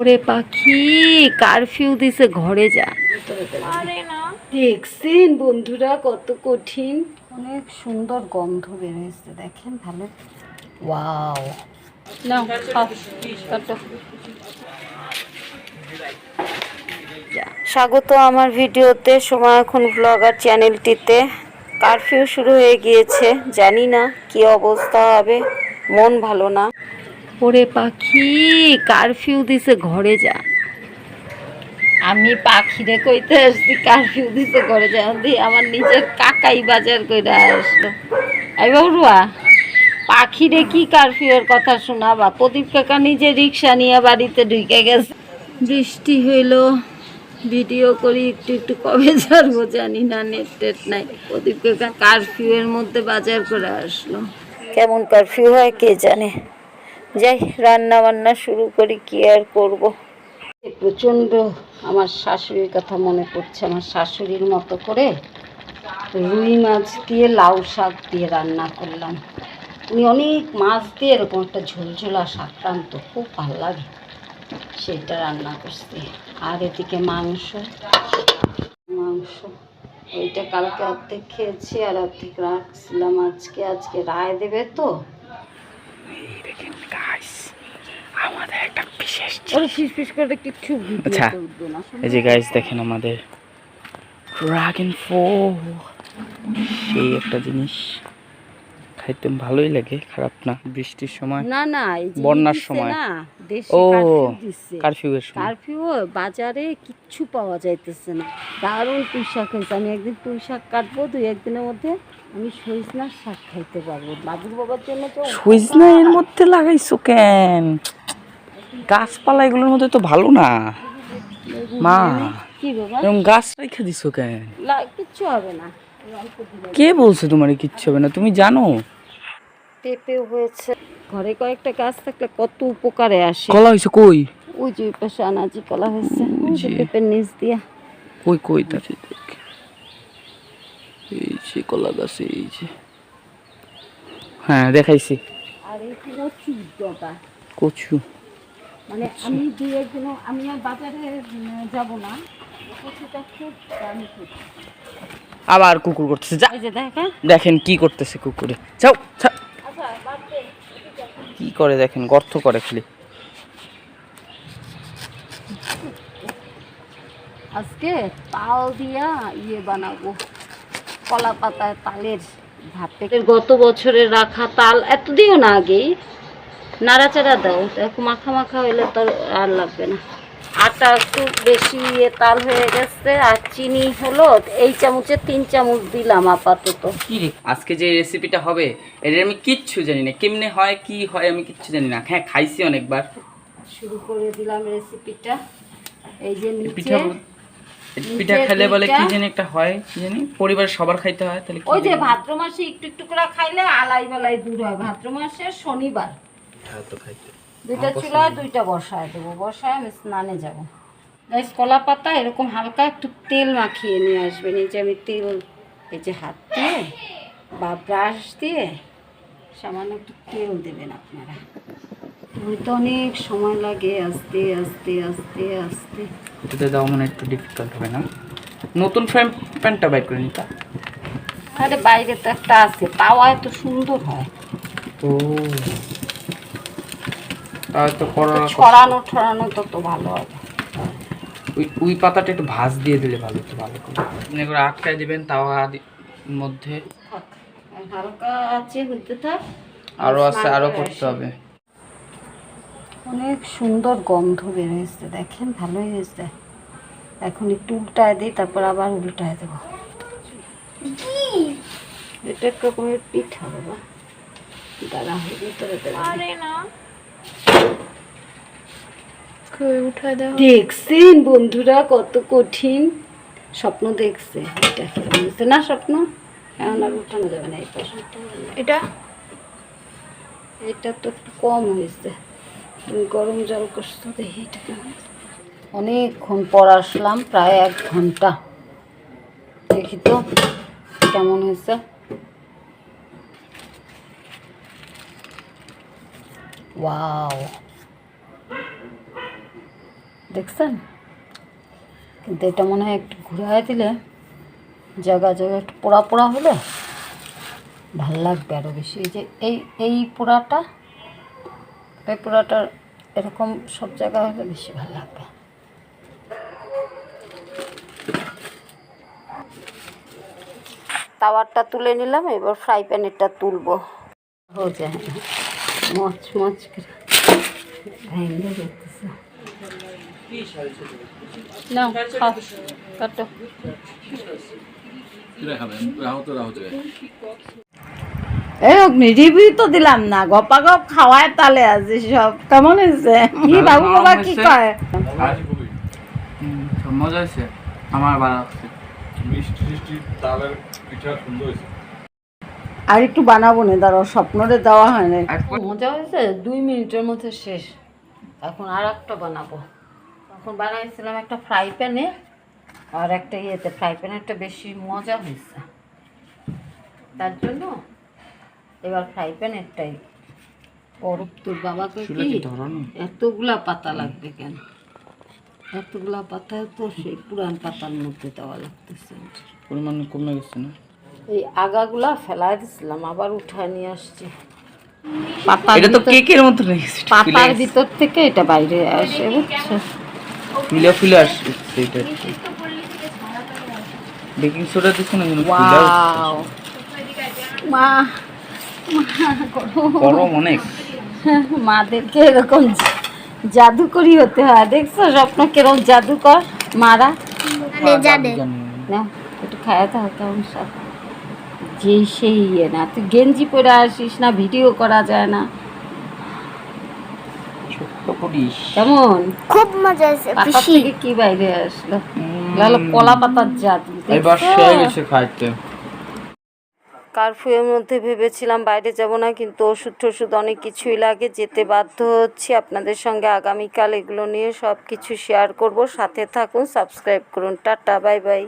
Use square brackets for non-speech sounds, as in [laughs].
ওরে পাখি কারফিউ দিছে, ঘরে যা। দেখছেন বন্ধুরা কত কঠিন। অনেক সুন্দর গন্ধ বেরোয়েছে, দেখেন ভালো ওয়াও। স্বাগত আমার ভিডিওতে সময় এখন ব্লগার চ্যানেলটিতে কারফিউ শুরু হয়ে গিয়েছে, জানি না কি অবস্থা হবে, মন ভালো না। ওরে পাখি কারফিউ দিছে ঘরে যা। আমি পাখিরে কইতে আসছি কারফিউ দিছে ঘরে যা। দি আমার নিজের কাকাই বাজার কইরা আসলো। এই বাবুয়া পাখিরে কি কারফিউর কথা শোনাবা? প্রদীপ কাকা নিজে রিক্সা নিয়ে বাড়িতে ঢুকে গেছে। বৃষ্টি হইল ভিডিও করি একটু একটু কবে ছাড়বো জানি না নেট টেট নাই। প্রদীপ কাকা কারফিউ এর মধ্যে বাজার করে আসলো। কেমন কারফিউ হয় কে জানে? যাই রান্না বান্না শুরু করি কি আর করব? প্রচণ্ড আমার শাশুড়ির কথা মনে পড়ছে। আমার শাশুড়ির মতো করে রুই মাছ দিয়ে লাউ শাক দিয়ে রান্না করলাম। উনি অনেক মাছ দিয়ে এরকম একটা ঝোলঝোলা শাক টানতো খুব ভালো লাগে সেটা রান্না করছি আর এদিকে মাংস মাংস ওইটা কালকে অর্ধেক খেয়েছি আর অর্ধেক রাখছিলাম আজকে। আজকে রায় দেবে তো? আমাদের একটা বিশেষ ওরা ফিস করে কিচ্ছু আচ্ছা। এই যে গাইস দেখেন আমাদের ড্রাগন ফো সেই একটা জিনিস। খাইতে ভালোই লাগে খারাপ না। বৃষ্টির সময় না না বন্যার সময়। না ও কারফিউয়ের সময়। কারফিউ বাজারে কিচ্ছু পাওয়া যাইতেছে না। দারুণ পুঁই শাক হয়েছে। আমি একদিন পুঁই শাক কাটবো দুই একদিনের মধ্যে আমি সরিষার শাক খাইতে পারব। বাবুর বাবার জন্য তো সইজনা এর মধ্যে লাগাইছো কেন? গাছপালা এগুলোর মধ্যে তো ভালো না। মা কি বাবা? এরকম গাছ রেখে দিছো কেন? কিচ্ছু হবে না। কে বলছে তোমার কিচ্ছু হবে না? তুমি জানো? পেঁপেও হয়েছে। ঘরে কয়েকটা গাছ থাকলে কত উপকারে আসে। কলা হয়েছে কই? ওই যে পাশে আনাজি কলা হয়েছে। পেঁপের নিচ দিয়া। কই কই দেখ এই যে কলা গাছে এই যে। হ্যাঁ দেখাইছি। আর এই কচু ডগা। কচু। মানে আমি দুই একদিন আমি আর বাজারে যাব না। কচুটা খুব দামি কচু। আবার কুকুর করতেছে যা। দেখেন দেখেন কি করতেছে কুকুরে। যাও। আচ্ছা। কি করে দেখেন গর্ত করে খালি। আজকে তাল দিয়া ইয়ে বানাবো কলা পাতায় তালের ভাপে গত বছরের রাখা তাল এত দিও না আগেই। নাড়াচাড়া দাও দেখো মাখা মাখা হইলে তো আর লাগবে না। আটা একটু বেশি ইয়ে তাল হয়ে গেছে আর চিনি হলো এই চামচে তিন চামচ দিলাম আপাতত। কি রে আজকে যে রেসিপিটা হবে এর আমি কিচ্ছু জানি না। কেমনে হয় কি হয় আমি কিচ্ছু জানি না। হ্যাঁ খাইছি অনেকবার। শুরু করে দিলাম রেসিপিটা এই যে নিচে পিঠা পিঠা খেলে বলে কি জানি একটা হয় কি জানি? পরিবারের সবার খাইতে হয় তাহলে ওই যে ভাদ্র মাসে একটু একটু করে খাইলে আলাই বেলাই দূর হয়। ভাদ্র মাসে শনিবার। হ্যাঁ তো খাইতে। দুইটা চুলায় দুইটা বসায় দেবো। বসায় আমি স্নানে যাব। গাইস কলা পাতা এরকম হালকা একটু তেল মাখিয়ে নিয়ে আসবেন এই যে আমি তেল এই যে হাত দিয়ে বা ব্রাশ দিয়ে সামান্য একটু তেল দেবেন আপনারা। তো অনেক সময় লাগে আস্তে আস্তে আস্তে আস্তে। এটাতে দাও মানে একটু ডিফিকাল্ট হবে না? নতুন ফ্রেম প্যান্টটা বাইর করে নিতা আরে বাইরে তো একটা আছে পাওয়া এত সুন্দর হয়। তো তাহলে তো করোনা ছড়ানো ছড়ানো তত ভালো হবে। ওই পাতাটা একটু ভাজ দিয়ে দিলে ভালো একটু ভালো করে। করে আটকায় দিবেন তাওয়া মধ্যে। হালকা আছে হইতে থাক আরও আছে করতে হবে। অনেক সুন্দর গন্ধ বের হয়েছে দেখেন ভালোই হয়েছে। এখন একটু উল্টায় দিই তারপর আবার উল্টায় দেবো। এটা এক রকমের পিঠা বাবা। দাঁড়া ভিতরে দেখছেন বন্ধুরা কত কঠিন স্বপ্ন দেখছে। এটা না স্বপ্ন? এখন আর উঠানো যাবে না এটা? এটা তো একটু কম হয়েছে। তুমি গরম জল করছ দেখি এটা অনেকক্ষণ পর আসলাম প্রায় এক ঘণ্টা। দেখি তো কেমন হয়েছে। ওয়াও। দেখছেন? কিন্তু এটা মনে হয় একটু ঘুরে দিলে জায়গা জায়গা একটু পোড়া পোড়া হলে ভালো লাগবে আরও বেশি। এই যে এই এই পোড়াটা, এই পোড়াটার এরকম সব জায়গা হলে বেশি ভালো লাগবে। তাওয়ারটা তুলে নিলাম, এবার ফ্রাই প্যানেরটা তুলবো। হয়ে যায়। মচ মচ করে। ভেঙে খাও কাটো এই অগ্নি রিভিউ তো দিলাম না গপা গপ খাওয়ায় তালে আছে সব কেমন হয়েছে কি বাবু বাবা কি কয় মজা হয়েছে আমার ভালো মিষ্টি মিষ্টি তালের পিঠা সুন্দর হয়েছে আর একটু বানাবো না দাঁড়াও স্বপ্নরে দেওয়া হয় না মজা হয়েছে দুই মিনিটের মধ্যে শেষ এখন আর একটা বানাবো এখন বানাইছিলাম একটা ফ্রাই প্যানে আর একটা ইয়েতে ফ্রাই প্যানেরটা বেশি মজা হয়েছে। তার জন্য এবার ফ্রাই প্যানেরটাই। ওর তোর বাবাকে কি? এতগুলা পাতা লাগবে কেন? এতগুলা পাতায় তো সেই পুরান পাতার মধ্যে দেওয়া লাগতেছে। পরিমাণ কমে গেছে না? এই আগাগুলা ফেলাই দিছিলাম আবার উঠায় নিয়ে আসছি। পাতার এটা তো ভিতর- কেকের মতো পাতার ভিতর থেকে এটা বাইরে আসে বুঝছ? ফুলে ফুলে আসছে এটা বেকিং সোডা দিচ্ছে না যেন ওয়াও মা গরম অনেক। [laughs] মাদেরকে এরকম জাদুকরি হতে হয়। দেখছ স্বপ্ন কীরকম জাদুকর? মারা? জানি। না একটু খায় তো হতো সব। যেই সেই ইয়ে না তুই গেঞ্জি পরে আসিস না ভিডিও করা যায় না। করিস? কেমন? খুব মজা হয়েছে পাতা থেকে কি বাইরে আসলো? লাল কলা পাতার জাদু এবার দেখছ? গেছে খাইতে। কারফিউর মধ্যে ভেবেছিলাম বাইরে যাব না কিন্তু ওষুধ টষুধ অনেক কিছুই লাগে যেতে বাধ্য হচ্ছি। আপনাদের সঙ্গে আগামীকাল এগুলো নিয়ে সব কিছু শেয়ার করব। সাথে থাকুন সাবস্ক্রাইব করুন। Tata bye bye